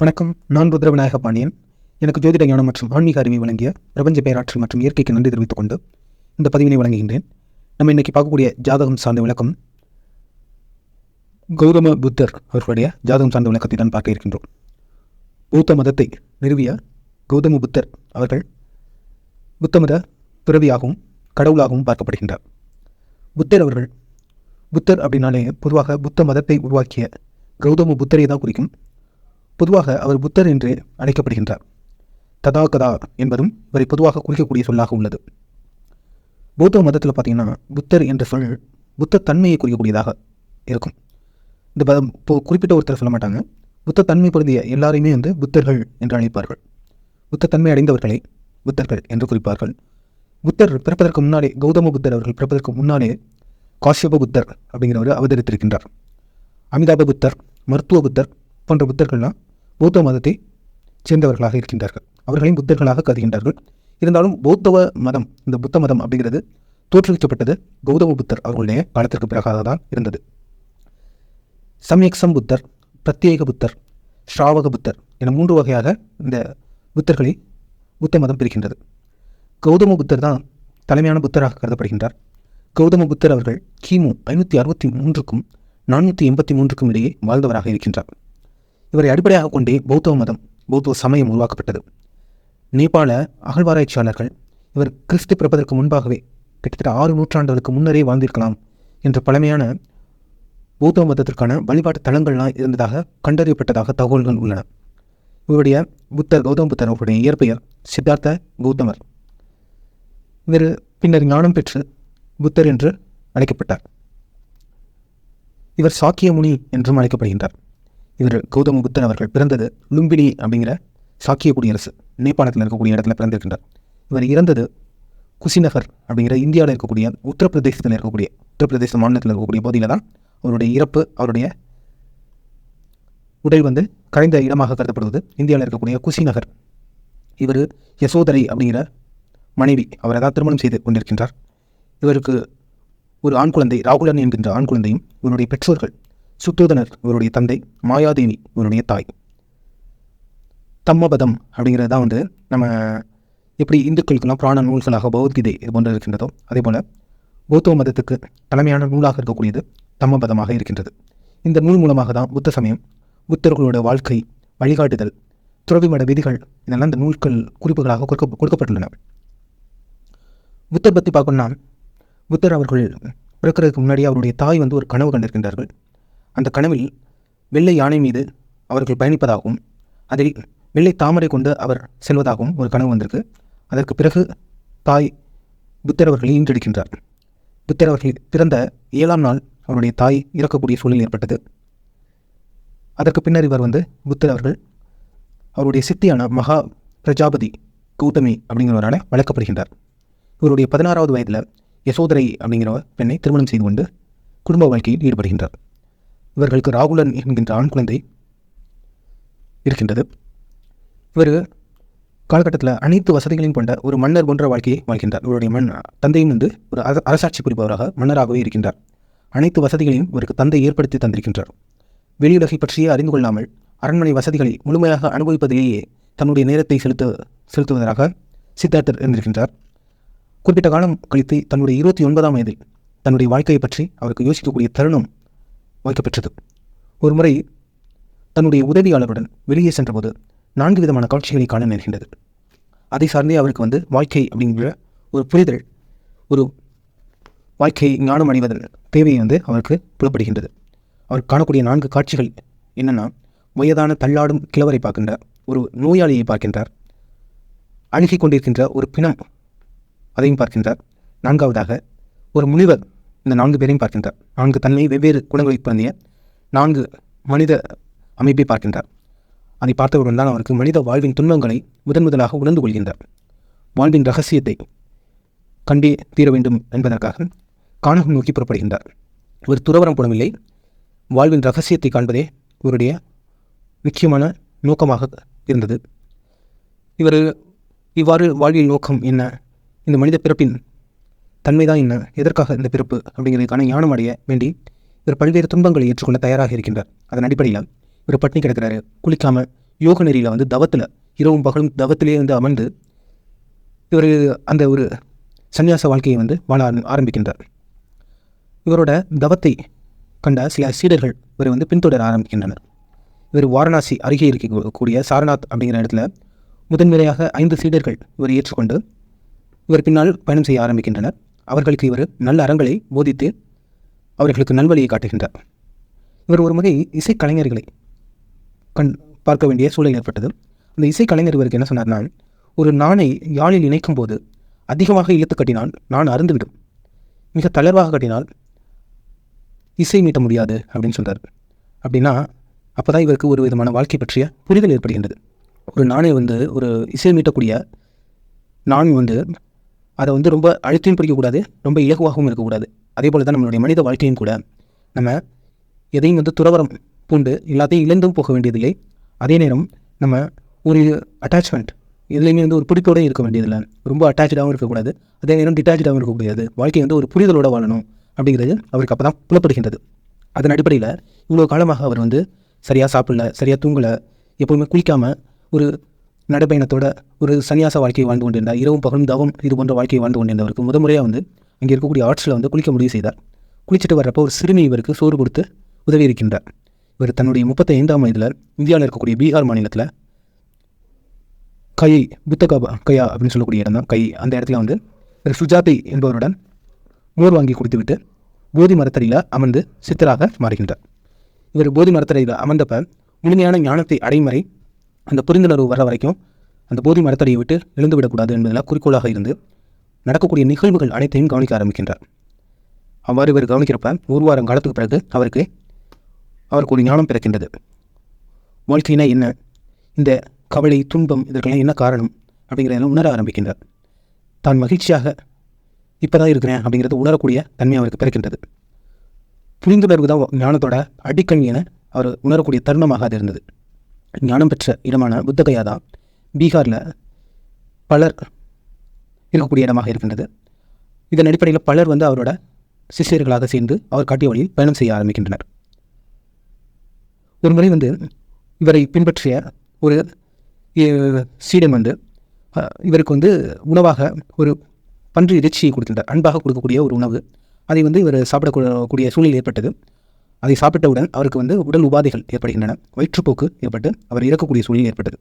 வணக்கம். நான் ருத்ரவிநாயக பாண்டியன். எனக்கு ஜோதிட ஞானம் மற்றும் ஆன்மீக அறிவை வழங்கிய பிரபஞ்ச பேராற்றல் மற்றும் இயற்கைக்கு நன்றி தெரிவித்துக் கொண்டு இந்த பதிவினை வழங்குகின்றேன். நம்ம இன்னைக்கு பார்க்கக்கூடிய ஜாதகம் சார்ந்த விளக்கம் கௌதம புத்தர் அவர்களுடைய ஜாதகம் சார்ந்த விளக்கத்தை தான் பார்க்க இருக்கின்றோம். பௌத்த மதத்தை நிறுவிய கௌதம புத்தர் அவர்கள் புத்த மத துறவியாகவும் கடவுளாகவும் பார்க்கப்படுகின்றார். புத்தர் அவர்கள் புத்தர் அப்படின்னாலே பொதுவாக புத்த மதத்தை உருவாக்கிய கௌதம புத்தரை தான் குறிக்கும். பொதுவாக அவர் புத்தர் என்று அழைக்கப்படுகின்றார். ததா கதா என்பதும் இவரை பொதுவாக குறிக்கக்கூடிய சொல்லாக உள்ளது. பௌத்த மதத்தில் பார்த்தீங்கன்னா புத்தர் என்ற சொல் புத்த தன்மையை குறிக்கக்கூடியதாக இருக்கும். இந்த பதம் இப்போ குறிப்பிட்ட ஒருத்தர் சொல்ல மாட்டாங்க. புத்த தன்மை பொருந்திய எல்லாரையுமே வந்து புத்தர்கள் என்று அழைப்பார்கள். புத்த தன்மை அடைந்தவர்களை புத்தர்கள் என்று குறிப்பார்கள். புத்தர் பிறப்பதற்கு முன்னாலே கௌதம புத்தர் அவர்கள் பிறப்பதற்கு முன்னாலே காஷ்யப புத்தர் அப்படிங்கிறவர் அவதரித்திருக்கின்றார். அமிதாப புத்தர் மருத்துவ புத்தர் போன்ற புத்தர்கள்லாம் பௌத்த மதத்தை சேர்ந்தவர்களாக இருக்கின்றார்கள். அவர்களையும் புத்தர்களாக கருதுகின்றார்கள். இருந்தாலும் பௌத்தவ மதம் இந்த புத்த மதம் அப்படிங்கிறது தோற்றுவிக்கப்பட்டது கௌதம புத்தர் அவர்களுடைய காலத்திற்கு பிறகாக தான் இருந்தது. சம்யக்சம் புத்தர் பிரத்யேக புத்தர் ஸ்ராவக புத்தர் என மூன்று வகையாக இந்த புத்தர்களை புத்த மதம் பிரிக்கின்றது. கௌதம புத்தர் தான் தலைமையான புத்தராக கருதப்படுகின்றார். கௌதம புத்தர் அவர்கள் கிமு ஐநூற்றி அறுபத்தி மூன்றுக்கும் நானூற்றி எண்பத்தி மூன்றுக்கும் இடையே வாழ்ந்தவராக இருக்கின்றார். இவரை அடிப்படையாக கொண்டே பௌத்த மதம் பௌத்த சமயம் உருவாக்கப்பட்டது. நேபாள அகழ்வாராய்ச்சியாளர்கள் இவர் கிறிஸ்து பிறப்பதற்கு முன்பாகவே கிட்டத்தட்ட ஆறு நூற்றாண்டுகளுக்கு முன்னரே வாழ்ந்திருக்கலாம் என்ற பழமையான பௌத்த மதத்திற்கான வழிபாட்டு தலங்கள்லாம் இருந்ததாக கண்டறியப்பட்டதாக தகவல்கள் உள்ளன. இவருடைய புத்தர் கௌதம புத்தர் அவருடைய இயற்பெயர் சித்தார்த்த கௌதமர். இவர் பின்னர் ஞானம் பெற்று புத்தர் என்று அழைக்கப்பட்டார். இவர் சாக்கிய முனி என்றும் அழைக்கப்படுகின்றார். இவர் கௌதம புத்தன் அவர்கள் பிறந்தது லும்பினி அப்படிங்கிற சாக்கிய குடியரசு நேபாளத்தில் இருக்கக்கூடிய இடத்துல பிறந்திருக்கின்றார். இவர் இறந்தது குசிநகர் அப்படிங்கிற இந்தியாவில் இருக்கக்கூடிய உத்தரப்பிரதேசத்தில் இருக்கக்கூடிய உத்தரப்பிரதேச மாநிலத்தில் இருக்கக்கூடிய பகுதியில் தான் அவருடைய இறப்பு அவருடைய உடல் வந்து கரைந்த இடமாக கருதப்படுவது. இந்தியாவில் இருக்கக்கூடிய குசிநகர். இவர் யசோதரை அப்படிங்கிற மனைவி அவர் அதாவது திருமணம் செய்து கொண்டிருக்கின்றார். இவருக்கு ஒரு ஆண் குழந்தை ராகுலன் என்கின்ற ஆண் குழந்தையும் இவருடைய பெற்றோர்கள் சுத்தோதனர் இவருடைய தந்தை மாயாதேவி இவருடைய தாய். தம்மபதம் அப்படிங்கிறது தான் வந்து நம்ம எப்படி இந்துக்களுக்கெல்லாம் புராண நூல்களாக பௌத்கீதை இது போன்று இருக்கின்றதோ அதே போல் பௌத்த மதத்துக்கு தலைமையான நூலாக இருக்கக்கூடியது தம்மபதமாக இருக்கின்றது. இந்த நூல் மூலமாக தான் புத்த சமயம் புத்தர்களோட வாழ்க்கை வழிகாட்டுதல் துறவி மட விதிகள் இதெல்லாம் இந்த நூல்கள் குறிப்புகளாக கொடுக்க கொடுக்கப்பட்டுள்ளன. புத்தர் பற்றி பார்க்கணும்னா புத்தர் அவர்கள் பிறக்கிறதுக்கு முன்னாடி அவருடைய தாய் வந்து ஒரு கனவு கண்டிருக்கின்றார்கள். அந்த கனவில் வெள்ளை யானை மீது அவர்கள் பயணிப்பதாகவும் அதில் வெள்ளை தாமரை கொண்டு அவர் செல்வதாகவும் ஒரு கனவு வந்திருக்கு. அதற்கு பிறகு தாய் புத்தர் அவர்களை ஈன்றெடுக்கின்றார். புத்தர் அவர்கள் பிறந்த ஏழாம் நாள் அவருடைய தாய் இறக்கக்கூடிய சூழல் ஏற்பட்டது. அதற்கு பின்னர் இவர் வந்து புத்தர் அவர்கள் அவருடைய சித்தியான மகா பிரஜாபதி கௌதமி அப்படிங்கிறவரால் வளர்க்கப்படுகின்றார். இவருடைய பதினாறாவது வயதில் யசோதரை அப்படிங்கிற பெண்ணை திருமணம் செய்து கொண்டு குடும்ப வாழ்க்கையில் ஈடுபடுகின்றார். இவர்களுக்கு ராகுலன் என்கின்ற ஆண் குழந்தை இருக்கின்றது. இவர் காலகட்டத்தில் அனைத்து வசதிகளையும் கொண்ட ஒரு மன்னர் போன்ற வாழ்க்கையை வாழ்கின்றார். இவருடைய மண் தந்தையும் வந்து ஒரு அரசாட்சி புரிபவராக மன்னராகவே இருக்கின்றார். அனைத்து வசதிகளையும் இவருக்கு தந்தை ஏற்படுத்தி தந்திருக்கின்றார். வெளியுலகை பற்றியே அறிந்து கொள்ளாமல் அரண்மனை வசதிகளை முழுமையாக அனுபவிப்பதிலேயே தன்னுடைய நேரத்தை செலுத்த செலுத்துவதற்காக சித்தார்த்தர் இருந்திருக்கின்றார். குறிப்பிட்ட காலம் கழித்து தன்னுடைய இருபத்தி ஒன்பதாம் வயதில் தன்னுடைய வாழ்க்கையை பற்றி அவருக்கு யோசிக்கக்கூடிய தருணம் வாய்க்கப்பெற்றது. ஒரு முறை தன்னுடைய உதவியாளருடன் வெளியே சென்றபோது நான்கு விதமான காட்சிகளை காண நேர்கின்றது. அதை சார்ந்தே அவருக்கு வந்து வாழ்க்கை அப்படிங்கிற ஒரு புரிதல் ஒரு வாழ்க்கை ஞானம் அடைவதன் தேவை வந்து அவருக்கு புலப்படுகின்றது. அவர் காணக்கூடிய நான்கு காட்சிகள் என்னென்னா வயதான தள்ளாடும் கிழவரை பார்க்கின்றார் ஒரு நோயாளியை பார்க்கின்றார். அழுகிக் கொண்டிருக்கின்ற ஒரு பிணம் அதையும் பார்க்கின்றார். நான்காவதாக ஒரு முனிவர் இந்த நான்கு பேரையும் பார்க்கின்றார். நான்கு தன்மை வெவ்வேறு குணங்களை பிறந்திய நான்கு மனித அமைப்பை பார்க்கின்றார். அதை பார்த்தவுடன் தான் அவருக்கு மனித வாழ்வின் துன்பங்களை முதன் முதலாக உணர்ந்து கொள்கின்றார். வாழ்வின் ரகசியத்தை கண்டே தீர வேண்டும் என்பதற்காக காணகம் நோக்கி புறப்படுகின்றார். இவர் துறவரம் போடவில்லை வாழ்வின் ரகசியத்தை காண்பதே இவருடைய முக்கியமான நோக்கமாக இருந்தது. இவர் இவ்வாறு வாழ்வியல் நோக்கம் என்ன? இந்த மனித பிறப்பின் தன்மை தான் என்ன? எதற்காக இந்த பிறப்பு? அப்படிங்கிறதுக்கான ஞானம் அடைய வேண்டி இவர் பல்வேறு துன்பங்களை ஏற்றுக்கொள்ள தயாராக இருக்கின்றார். அதன் அடிப்படையில் இவர் பட்டினி கிடக்கிறாரு. குளிக்காமல் யோக நெறியில் வந்து தவத்தில் இரவும் பகலும் தவத்திலே வந்து அமர்ந்து இவர் அந்த ஒரு சன்னியாச வாழ்க்கையை வந்து வாழ ஆரம்பிக்கின்றார். இவரோட தவத்தை கண்ட சில சீடர்கள் இவரை வந்து பின்தொடர ஆரம்பிக்கின்றனர். இவர் வாரணாசி அருகே இருக்கக்கூடிய சாரநாத் அப்படிங்கிற இடத்துல முதன்முறையாக ஐந்து சீடர்கள் இவர் ஏற்றுக்கொண்டு இவர் பின்னால் பயணம் செய்ய ஆரம்பிக்கின்றனர். அவர்களுக்கு இவர் நல்ல அறங்களை போதித்து அவர்களுக்கு நல்வழியை காட்டுகின்றார். இவர் ஒரு முறை இசைக்கலைஞர்களை கண் பார்க்க வேண்டிய சூழல் ஏற்பட்டது. அந்த இசைக்கலைஞர் இவருக்கு என்ன சொன்னார்னா ஒரு நாணை யாழில் இணைக்கும் போது அதிகமாக இழுத்து கட்டினால் நான் அருந்துவிடும் மிக தளர்வாக கட்டினால் இசை மீட்ட முடியாது அப்படின்னு சொல்கிறார் அப்படின்னா அப்போ தான் இவருக்கு ஒரு விதமான வாழ்க்கை பற்றிய புரிதல் ஏற்படுகின்றது. ஒரு நாணை வந்து ஒரு இசை மீட்டக்கூடிய நான் வந்து அதை வந்து ரொம்ப அழுத்தியும் பிடிக்கக்கூடாது ரொம்ப இலகுவாகவும் இருக்கக்கூடாது. அதே போல் தான் நம்மளுடைய மனித வாழ்க்கையும் கூட. நம்ம எதையும் வந்து துறவரம் பூண்டு எல்லாத்தையும் இழந்தும் போக வேண்டியதில்லை. அதே நேரம் நம்ம ஒரு அட்டாச்மெண்ட் எதுலேயுமே வந்து ஒரு பிடிப்போடே இருக்க வேண்டியதில்லை. ரொம்ப அட்டாச்சாகவும் இருக்கக்கூடாது. அதே நேரம் டிட்டாச்சாகவும் இருக்கக்கூடாது. வாழ்க்கை வந்து ஒரு புரிதலோடு வாழணும் அப்படிங்கிறது அவருக்கு அப்போ தான் புலப்படுகின்றது. அதன் அடிப்படையில் இவ்வளோ காலமாக அவர் வந்து சரியாக சாப்பிடல சரியாக தூங்கலை எப்போவுமே குளிக்காமல் ஒரு நடைப்பயணத்தோட ஒரு சன்னியாச வாழ்க்கையை வாழ்ந்து கொண்டிருந்தார். இரவும் பகலும் தவம் இது போன்ற வாழ்க்கையை வாழ்ந்து கொண்டிருந்தவருக்கு முத முறையாக வந்து அங்கே இருக்கக்கூடிய ஆர்ட்ஸில் வந்து குளிக்க முடிவு செய்தார். குளிச்சுட்டு வர்றப்போ ஒரு சிறுமி இவருக்கு சோறு கொடுத்து உதவி இருக்கின்றார். இவர் தன்னுடைய முப்பத்தி ஐந்தாம் வயதில் இந்தியாவில் இருக்கக்கூடிய பீகார் மாநிலத்தில் கை புத்தகா கையா அப்படின்னு சொல்லக்கூடிய இடம் தான். கை அந்த இடத்துல வந்து ஒரு சுஜாதை என்பவருடன் மோர் வாங்கி குடித்துவிட்டு போதி மரத்தடியில் அமர்ந்து சித்தராக மாறுகின்றார். இவர் போதி மரத்தடியில் அமர்ந்தப்ப முழுமையான ஞானத்தை அடையும் வரை அந்த புரிந்துணர்வு வர வரைக்கும் அந்த போதி மரத்தடியை விட்டு எழுந்து விடக்கூடாது என்பதில் குறிக்கோளாக இருந்து நடக்கக்கூடிய நிகழ்வுகள் அனைத்தையும் கவனிக்க ஆரம்பிக்கின்றார். அவ்வாறு இவர் கவனிக்கிறப்ப ஒரு வாரம் காலத்துக்கு பிறகு அவருக்கு அவருக்கு ஒரு ஞானம் பிறக்கின்றது. வாழ்க்கையினா என்ன? இந்த கவலை துன்பம் இதற்கெல்லாம் என்ன காரணம்? அப்படிங்கிறதெல்லாம் உணர ஆரம்பிக்கின்றார். தான் மகிழ்ச்சியாக இப்போ தான் இருக்கிறேன் அப்படிங்கிறத உணரக்கூடிய தன்மை அவருக்கு பிறக்கின்றது. புரிந்துணர்வு தான் ஞானத்தோட அடிக்கண் என அவர் உணரக்கூடிய தருணமாக அது இருந்தது. ஞானம் பெற்ற இடமான புத்தகையா தான் பீகாரில் பலர் இருக்கக்கூடிய இடமாக இருக்கின்றது. இதன் அடிப்படையில் பலர் வந்து அவரோட சிஷ்யர்களாக சேர்ந்து அவர் காட்டிய வழியில் பயணம் செய்ய ஆரம்பிக்கின்றனர். ஒரு முறை வந்து இவரை பின்பற்றிய ஒரு சீடன் வந்து இவருக்கு வந்து உணவாக ஒரு பன்றி இறைச்சியை கொடுக்கின்றார். அன்பாக கொடுக்கக்கூடிய ஒரு உணவு. அதை வந்து இவர் சாப்பிடக்கூடிய சூழ்நிலை ஏற்பட்டது. அதை சாப்பிட்டவுடன் அவருக்கு வந்து உடல் உபாதைகள் ஏற்படுகின்றன. வயிற்றுப்போக்கு ஏற்பட்டு அவர் இறக்கக்கூடிய சூழ்நிலை ஏற்பட்டது.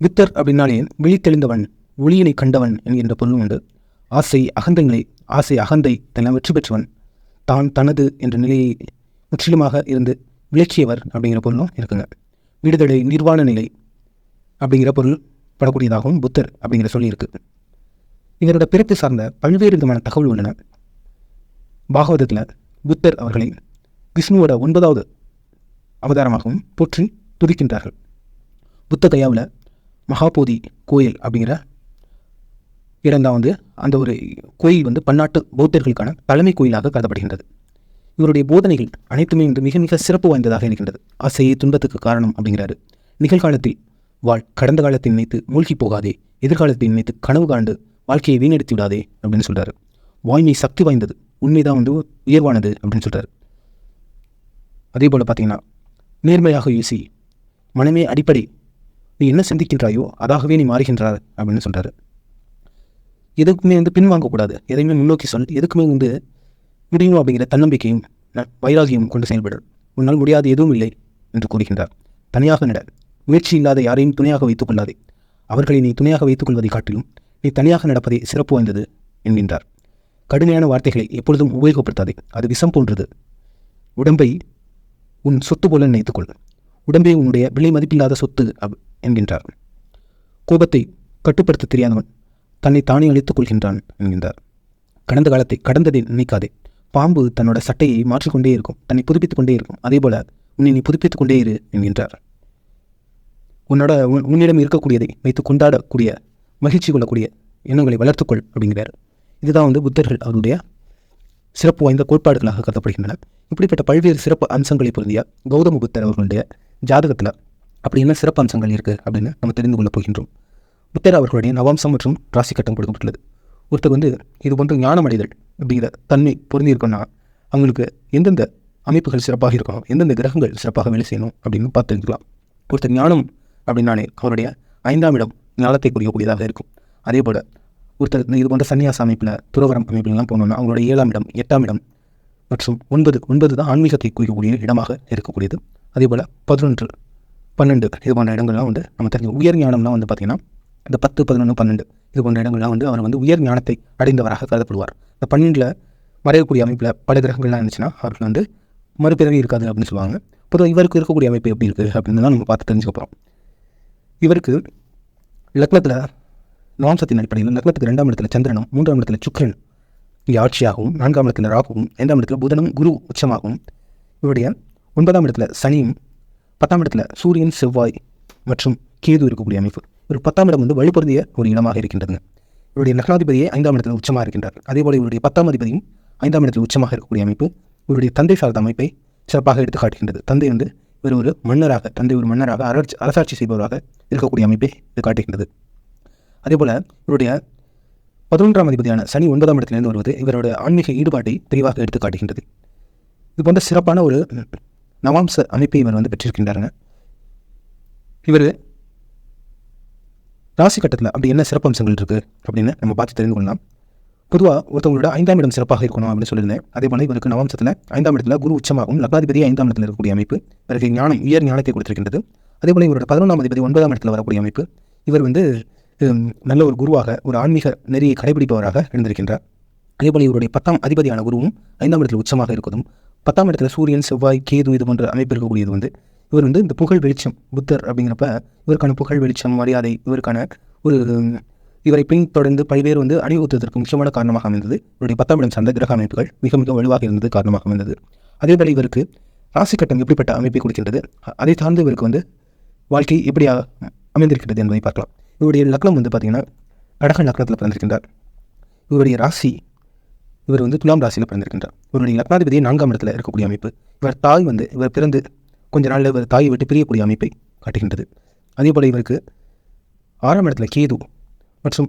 வித்தர் அப்படின்னாலே விழித்தெளிந்தவன் ஒளியினை கண்டவன் என்கின்ற பொருள் உண்டு. ஆசை அகந்தங்களை ஆசை அகந்தை தன்னை வெற்றி பெற்றவன். தான் தனது என்ற நிலையை முற்றிலுமாக இருந்து விளக்கியவர் அப்படிங்கிற பொருளும் இருக்குங்க. விடுதலை நிர்வாண நிலை அப்படிங்கிற பொருள் படக்கூடியதாகவும் புத்தர் அப்படிங்கிற சொல்லி இருக்கு. இவரோட பிறப்பு சார்ந்த பல்வேறு விதமான தகவல் உள்ளன. பாகவதத்தில் புத்தர் அவர்களை விஷ்ணுவோட ஒன்பதாவது அவதாரமாகவும் போற்றி துதிக்கின்றார்கள். புத்த கயாவில் மகாபோதி கோயில் அப்படிங்கிற இடம்தான் வந்து அந்த ஒரு கோயில் வந்து பன்னாட்டு பௌத்தர்களுக்கான தலைமை கோயிலாக கருதப்படுகின்றது. இவருடைய போதனைகள் அனைத்துமே வந்து மிக மிக சிறப்பு வாய்ந்ததாக இருக்கின்றது. ஆசையே துன்பத்துக்கு காரணம் அப்படிங்கிறாரு. நிகழ்காலத்தில் வாழ் கடந்த காலத்தை நினைத்து மூழ்கி போகாதே எதிர்காலத்தை நினைத்து கனவு காண்டு வாழ்க்கையை வீணடித்து விடாதே அப்படின்னு சொல்றாரு. வாய்மை சக்தி வாய்ந்தது. உண்மைதான் வந்து உயர்வானது அப்படின்னு சொல்றாரு. அதே போல் பார்த்தீங்கன்னா நேர்மையாக யோசி மனமே அடிப்படை நீ என்ன சிந்திக்கின்றாயோ அதாகவே நீ மாறுகின்றார் அப்படின்னு சொல்றாரு. எதுக்குமே வந்து பின்வாங்கக்கூடாது. எதையுமே முன்னோக்கி சொல் எதுக்குமே வந்து முடியும் அப்படிங்கிற தன்னம்பிக்கையும் ந- வைராகியம் கொண்டு செயல்படு உன்னால் முடியாது எதுவும் இல்லை என்று கூறுகின்றார். தனியாக நட முயற்சி இல்லாத யாரையும் துணையாக வைத்துக் கொள்ளாதே. அவர்களை நீ துணையாக வைத்துக் கொள்வதை காட்டிலும் நீ தனியாக நடப்பதே சிறப்பு வாய்ந்தது என்கின்றார். கடுமையான வார்த்தைகளை எப்பொழுதும் உபயோகப்படுத்தாதே. அது விஷம் போன்றது. உடம்பை உன் சொத்து போல நினைத்துக்கொள். உடம்பே உன்னுடைய விலை மதிப்பில்லாத சொத்து அப் என்கின்றார். கோபத்தை கட்டுப்படுத்த தெரியாதவன் தன்னை தானே அழித்துக் கொள்கின்றான் என்கின்றார். கடந்த காலத்தை கடந்ததை நினைக்காதே. பாம்பு தன்னோட சட்டையை மாற்றிக்கொண்டே இருக்கும். தன்னை புதுப்பித்துக் கொண்டே இருக்கும். அதே போல உன்னை நீ புதுப்பித்துக் கொண்டே இரு என்கின்றார். உன்னோட உன்- உன்னிடம் இருக்கக்கூடியதை வைத்து கொண்டாடக்கூடிய மகிழ்ச்சி கொள்ளக்கூடிய எண்ணங்களை வளர்த்துக்கொள் அப்படிங்கிறார். இதுதான் வந்து புத்தர்கள் அவருடைய சிறப்பு வாய்ந்த கோட்பாடுகளாக கருதப்படுகின்றன. இப்படிப்பட்ட பல்வேறு சிறப்பு அம்சங்களை பொருந்திய கௌதம புத்தர் அவர்களுடைய ஜாதகத்தில் அப்படி என்ன சிறப்பு அம்சங்கள் இருக்குது அப்படின்னு நம்ம தெரிந்து கொள்ளப் போகின்றோம். புத்தர் அவர்களுடைய நவாம்சம் மற்றும் ராசி கட்டம் கொடுக்கப்பட்டுள்ளது. ஒருத்தர் வந்து இது போன்ற ஞானம் அடைதல் அப்படிங்கிற தன்மை பொருந்தி இருக்குன்னா அவங்களுக்கு எந்தெந்த அமைப்புகள் சிறப்பாக இருக்கணும் எந்தெந்த கிரகங்கள் சிறப்பாக வேலை செய்யணும் அப்படின்னு பார்த்துருக்கலாம். ஒருத்தர் ஞானம் அப்படின்னாலே அவருடைய ஐந்தாம் இடம் ஞானத்தை குறிக்கக்கூடியதாக இருக்கும். அதே போல் ஒருத்தர் இது போன்ற சன்னியாச அமைப்பில் துறவரம் அமைப்புலாம் போனோம்னா அவங்களோட ஏழாம் இடம் எட்டாம் இடம் மற்றும் ஒன்பது ஒன்பது தான் ஆன்மீகத்தை குறிக்கக்கூடிய இடமாக இருக்கக்கூடியது. அதே போல் பதினொன்று பன்னெண்டு இது போன்ற இடங்கள்லாம் வந்து நம்ம தெரிஞ்சு உயர் ஞானம்லாம் வந்து பார்த்திங்கன்னா இந்த பத்து பதினொன்று பன்னெண்டு இது போன்ற இடங்கள்லாம் வந்து அவர் வந்து உயர் ஞானத்தை அடைந்தவராக கருதப்படுவார். இந்த பன்னெண்டில் மறையக்கூடிய அமைப்பில் பல கிரகங்கள்லாம் இருந்துச்சுன்னா அவருக்கு வந்து மறுபிறவி இருக்காது அப்படின்னு சொல்லுவாங்க. பொதுவாக இவருக்கு இருக்கக்கூடிய அமைப்பு எப்படி இருக்குது அப்படின்னு தான் நம்ம பார்த்து தெரிஞ்சுக்க போகிறோம் இவருக்கு லக்னத்தில் நவாம்சத்தின் அடிப்படையில் லக்னத்துக்கு ரெண்டாம் இடத்துல சந்திரனும் மூன்றாம் இடத்துல சுக்கரன். இங்கே ஆட்சியாகவும் நான்காம் இடத்துல ராகுவும் ஐந்தாம் இடத்துல புதனும் குரு உச்சமாகவும் இவருடைய ஒன்பதாம் இடத்துல சனியும் பத்தாம் இடத்துல சூரியன் செவ்வாய் மற்றும் கேது இருக்கக்கூடிய அமைப்பு. ஒரு பத்தாம் இடம் வந்து வலுப்பொருந்திய ஒரு இடமாக இருக்கின்றது. இவருடைய லக்னாதிபதியே ஐந்தாம் இடத்துல உச்சமாக இருக்கின்றார். அதேபோல் இவருடைய பத்தாம் அதிபதியும் ஐந்தாம் இடத்தில் உச்சமாக இருக்கக்கூடிய அமைப்பு இவருடைய தந்தை சார்ந்த அமைப்பை சிறப்பாக எடுத்து காட்டுகின்றது. தந்தை வந்து இவர் ஒரு மன்னராக தந்தை ஒரு மன்னராக அரசாட்சி செய்பவராக இருக்கக்கூடிய அமைப்பை இது காட்டுகின்றது. அதே போல் இவருடைய பதினொன்றாம் அதிபதியான சனி ஒன்பதாம் இடத்திலிருந்து வருவது இவருடைய ஆன்மீக ஈடுபாட்டை தெளிவாக எடுத்து காட்டுகின்றது. இது போன்ற சிறப்பான ஒரு நவாம்ச அமைப்பை இவர் வந்து பெற்றிருக்கின்றாருங்க. இவர் ராசி கட்டத்தில் அப்படி என்ன சிறப்பம்சங்கள் இருக்குது அப்படின்னு நம்ம பார்த்து தெரிந்து கொள்ளலாம். பொதுவாக ஒருத்தவங்களோட ஐந்தாம் இடம் சிறப்பாக இருக்கணும் அப்படின்னு சொல்லியிருந்தேன். அதே போல் இவருக்கு நவம்சத்தில் ஐந்தாம் இடத்துல குரு உச்சமாகவும் லக்னாதிபதி ஐந்தாம் இடத்துல இருக்கக்கூடிய அமைப்பு இவருக்கு ஞானம் உயர் ஞானத்தை கொடுத்திருக்கின்றது. அதே போல் இவரோட பதினொன்றாம் அதிபதி ஒன்பதாம் இடத்துல வரக்கூடிய அமைப்பு இவர் வந்து நல்ல ஒரு குருவாக ஒரு ஆன்மீக நெறியை கடைபிடிப்பவராக இருந்திருக்கின்றார் அதேபோல் இவருடைய பத்தாம் அதிபதியான குருவும் ஐந்தாம் இடத்தில் உச்சமாக இருக்கதும் பத்தாம் இடத்துல சூரியன் செவ்வாய் கேது இது போன்ற அமைப்பு இருக்கக்கூடியது வந்து இவர் வந்து இந்த புகழ் வெளிச்சம் புத்தர் அப்படிங்கிறப்ப இவருக்கான புகழ் வெளிச்சம் மரியாதை இவருக்கான ஒரு இவரை பின்தொடர்ந்து பல்வேறு வந்து அணிவகுத்ததற்கு முக்கியமான காரணமாக அமைந்தது. இவருடைய பத்தாம் இடம் சார்ந்த கிரக அமைப்புகள் மிக மிக வலுவாக இருந்தது காரணமாக அமைந்தது. அதேபோல் இவருக்கு ராசி கட்டம் எப்படிப்பட்ட அமைப்பை கொடுக்கின்றது அதை சார்ந்து இவருக்கு வந்து வாழ்க்கை எப்படி அமைந்திருக்கிறது என்பதை பார்க்கலாம். இவருடைய லக்னம் வந்து பார்த்திங்கன்னா கடக லக்னத்தில் பிறந்திருக்கின்றார். இவருடைய ராசி இவர் வந்து துலாம் ராசியில் பிறந்திருக்கின்றார். இவருடைய லக்னாதிபதியை நான்காம் இடத்துல இருக்கக்கூடிய அமைப்பு. இவர் தாய் வந்து இவர் பிறந்து கொஞ்ச நாளில் இவர் தாயை விட்டு பிரியக்கூடிய அமைப்பை காட்டுகின்றது. அதே போல் இவருக்கு ஆறாம் இடத்துல கேது மற்றும்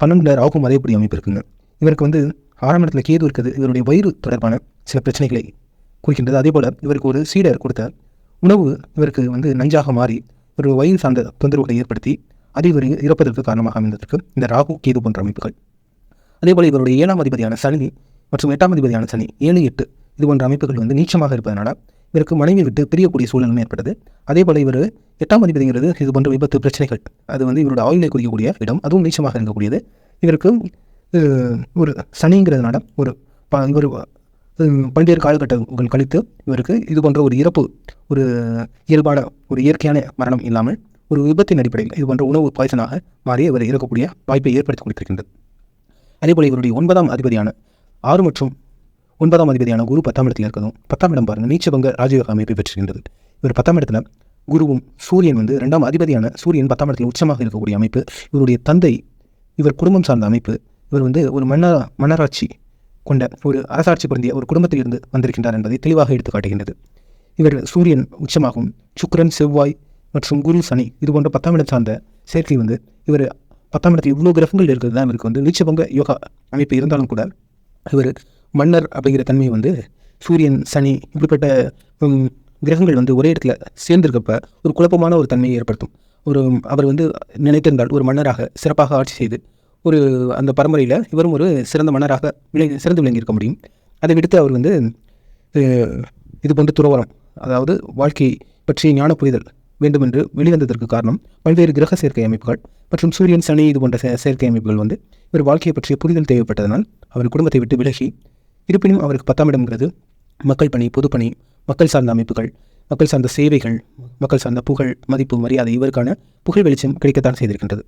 பன்னெண்டில் ராகும் அதேபடி அமைப்பு இருக்குங்க. இவருக்கு வந்து ஆறாம் இடத்துல கேது இருக்கிறது இவருடைய வயிறு தொடர்பான சில பிரச்சனைகளை குறிக்கின்றது. அதே போல் இவருக்கு ஒரு சீடர் கொடுத்த உணவு இவருக்கு வந்து நஞ்சாக மாறி ஒரு வயிறு சார்ந்த தொந்தரவுகளை ஏற்படுத்தி அது இறப்பதற்கு காரணமாக அமைந்ததற்கு இந்த ராகு கேது போன்ற அமைப்புகள். அதே போல் இவருடைய ஏழாம் அதிபதியான சனி மற்றும் எட்டாம் அதிபதியான சனி ஏழு எட்டு இது போன்ற அமைப்புகள் வந்து நீச்சமாக இருப்பதனால இவருக்கு மனைவி விட்டு பிரியக்கூடிய சூழலும் ஏற்பட்டது. அதே போல் இவர் எட்டாம் அதிபதிங்கிறது இது போன்ற விபத்து பிரச்சனைகள். அது வந்து இவரோட ஆயுளை குறிக்கக்கூடிய இடம் அதுவும் நீச்சமாக இருக்கக்கூடியது. இவருக்கு ஒரு சனிங்கிறதுனால ஒரு ப ஒரு பல்வேறு காலகட்டங்கள் கழித்து இவருக்கு இது போன்ற ஒரு இறப்பு ஒரு இயல்பான ஒரு இயற்கையான மரணம் இல்லாமல் ஒரு விபத்தின் அடிப்படையில் இது போன்ற உணவு பாய்ச்சனாக மாறி இவர் இறக்கக்கூடிய வாய்ப்பை ஏற்படுத்தி கொடுத்திருக்கின்றது அதேபோல் இவருடைய ஒன்பதாம் அதிபதியான ஆறு மற்றும் ஒன்பதாம் அதிபதியான குரு பத்தாம் இடத்தில் இருக்கதும் பத்தாம் இடம் பாருங்கள் நீச்சபங்க ராஜயோக அமைப்பை பெற்றிருக்கின்றது. இவர் பத்தாம் இடத்துல குருவும் சூரியன் வந்து ரெண்டாம் அதிபதியான சூரியன் பத்தாம் இடத்தில் உச்சமாக இருக்கக்கூடிய அமைப்பு இவருடைய தந்தை இவர் குடும்பம் சார்ந்த அமைப்பு இவர் வந்து ஒரு மன்னர் மன்னராட்சி கொண்ட ஒரு அரசாட்சி பொருந்திய ஒரு குடும்பத்தில் இருந்து வந்திருக்கின்றார் என்பதை தெளிவாக எடுத்து காட்டுகின்றது. இவர் சூரியன் உச்சமாகும் சுக்கரன் செவ்வாய் மற்றும் குரு சனி இது போன்ற பத்தாம் இடம் சார்ந்த சேர்க்கை வந்து இவர் பத்தாம் இடத்தில் இவ்வளோ கிரகங்கள் இருக்கிறது தான் இவருக்கு வந்து நீச்சபங்க யோகா அமைப்பு இருந்தாலும் கூட இவர் மன்னர் அப்படிங்கிற தன்மை வந்து சூரியன் சனி இப்படிப்பட்ட கிரகங்கள் வந்து ஒரே இடத்துல சேர்ந்திருக்கப்ப ஒரு குழப்பமான ஒரு தன்மையை ஏற்படுத்தும். ஒரு அவர் வந்து நினைத்திருந்தால் ஒரு மன்னராக சிறப்பாக ஆட்சி செய்து ஒரு அந்த பரம்பரையில் இவரும் ஒரு சிறந்த மன்னராக விளங்கி சிறந்து விளங்கியிருக்க முடியும். அதை விடுத்து அவர் வந்து இது போன்ற துறவரம் அதாவது வாழ்க்கை பற்றிய ஞான புரிதல் வேண்டும் என்று வெளிவந்ததற்கு காரணம் பல்வேறு கிரக சேர்க்கை அமைப்புகள் மற்றும் சூரியன் சனி இது போன்ற சேர்க்கை அமைப்புகள் வந்து இவர் வாழ்க்கையை பற்றிய புரிதல் தேவைப்பட்டதனால் அவர் குடும்பத்தை விட்டு விலகி இருப்பினும் அவருக்கு பத்தாம் இடம்ங்கிறது மக்கள் பணி பொதுப்பணி மக்கள் சார்ந்த அமைப்புகள் மக்கள் சார்ந்த சேவைகள் மக்கள் சார்ந்த புகழ் மதிப்பு மரியாதை இவருக்கான புகழ் வெளிச்சம் கிடைக்கத்தான் செய்திருக்கின்றது.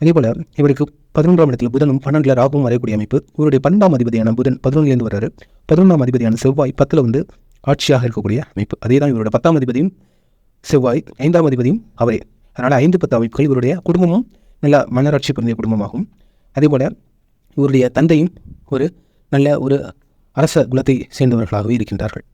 அதேபோல் இவருக்கு பதினொன்றாம் இடத்தில் புதனும் பன்னெண்டில் ராகுவும் வரையக்கூடிய அமைப்பு இவருடைய பன்னெண்டாம் அதிபதியான புதன் பதினொன்றிலிருந்து வர்றாரு. பதினொன்றாம் அதிபதியான செவ்வாய் பத்தில் வந்து ஆட்சியாக இருக்கக்கூடிய அமைப்பு. அதே தான் இவரோட பத்தாம் அதிபதியும் செவ்வாய் ஐந்தாம் அதிபதியும் அவரே. அதனால் ஐந்து பத்து அமைப்புகள் இவருடைய குடும்பமும் நல்ல மன்னராட்சி பிறந்த குடும்பமாகும். அதேபோல் இவருடைய தந்தையும் ஒரு நல்ல ஒரு அரச குலத்தை சேர்ந்தவர்களாகவே இருக்கின்றார்கள்.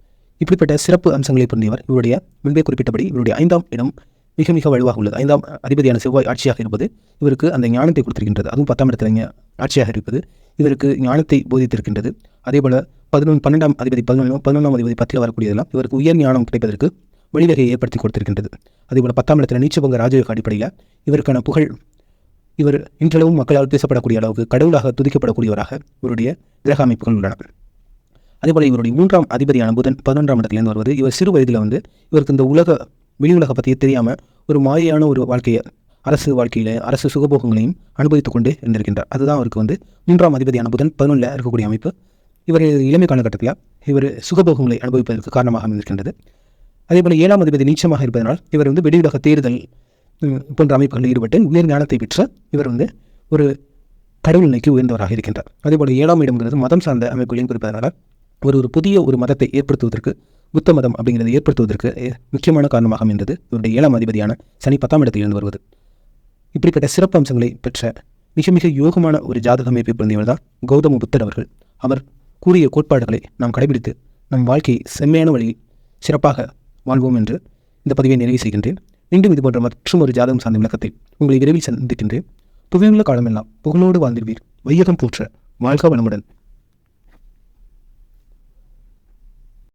இப்படிப்பட்ட சிறப்பு அம்சங்களை பிறந்தவர் இவருடைய முன்பே குறிப்பிட்டபடி இவருடைய ஐந்தாம் இடம் மிக மிக வலுவாக உள்ளது. ஐந்தாம் அதிபதியான செவ்வாய் ஆட்சியாக இருப்பது இவருக்கு அந்த ஞானத்தை கொடுத்திருக்கின்றது. அதுவும் பத்தாம் இடத்துல ஆட்சியாக இருப்பது இவருக்கு ஞானத்தை போதித்திருக்கின்றது. அதேபோல் பதினொன்று பன்னெண்டாம் அதிபதி பதினொன்று பதினொன்றாம் அதிபதி பத்தில் வரக்கூடியதெல்லாம் இவருக்கு உயர் ஞானம் கிடைப்பதற்கு வழிவகையை ஏற்படுத்தி கொடுத்திருக்கின்றது. அதேபோல பத்தாம் இடத்துல நீச்சபங்க ராஜயோக அடிப்படையில் இவருக்கான புகழ் இவர் இன்றளவும் மக்களால் பேசப்படக்கூடிய அளவுக்கு கடவுளாக துதிக்கப்படக்கூடியவராக இவருடைய கிரக அமைப்புகள் உள்ளன. அதேபோல் இவருடைய மூன்றாம் அதிபதியான புதன் பதினொன்றாம் இடத்துலேருந்து வருவது இவர் சிறு வயதில் வந்து இவருக்கு இந்த உலக வெளி உலக பற்றியே தெரியாமல் ஒரு மாயான ஒரு வாழ்க்கையை அரசு வாழ்க்கையில் அரசு சுகபோகங்களையும் அனுபவித்துக் கொண்டு இருந்திருக்கின்றார். அதுதான் அவருக்கு வந்து மூன்றாம் அதிபதியான புதன் பதினொன்றில் இருக்கக்கூடிய அமைப்பு. இவர் இளமை காலகட்டத்தில் இவர் சுகபோகங்களை அனுபவிப்பதற்கு காரணமாக அமைந்திருக்கின்றது. அதே அதேபோல் ஏழாம் அதிபதி நீச்சமாக இருப்பதனால் இவர் வந்து வெளியுலக தேர்தல் போன்ற அமைப்புகளில் ஈடுபட்டு உயர் ஞானத்தை பெற்ற இவர் வந்து ஒரு கடவுள் நிலைக்கு உயர்ந்தவராக இருக்கின்றார். அதேபோல் ஏழாம் இடம்ங்கிறது மதம் சார்ந்த அமைப்புகளையும் குறிப்பதனால ஒரு ஒரு புதிய ஒரு மதத்தை ஏற்படுத்துவதற்கு புத்த மதம் அப்படிங்கிறத ஏற்படுத்துவதற்கு முக்கியமான காரணமாக அமைந்தது இவருடைய ஏழாம் அதிபதியான சனி பத்தாம் இடத்தில் இருந்து வருவது. இப்படிப்பட்ட சிறப்பு அம்சங்களை பெற்ற மிக மிக யோகமான ஒரு ஜாதக அமைப்பை பிறந்தவர் தான் கௌதம புத்தர் அவர்கள். அவர் கூறிய கோட்பாடுகளை நாம் கடைபிடித்து நம் வாழ்க்கையை செம்மையான வழியில் சிறப்பாக வாழ்வோம் என்று இந்த பதிவை நிறைவு செய்கின்றேன். மீண்டும் இது போன்ற மற்றும் ஒரு ஜாதகம் சார்ந்த விளக்கத்தை உங்களை விரைவில் சந்திக்கின்றேன். புவியுள்ள காலமெல்லாம் புகழோடு வாழ்ந்திருவீர் வையகம் போற்ற வாழ்க வளமுடன்.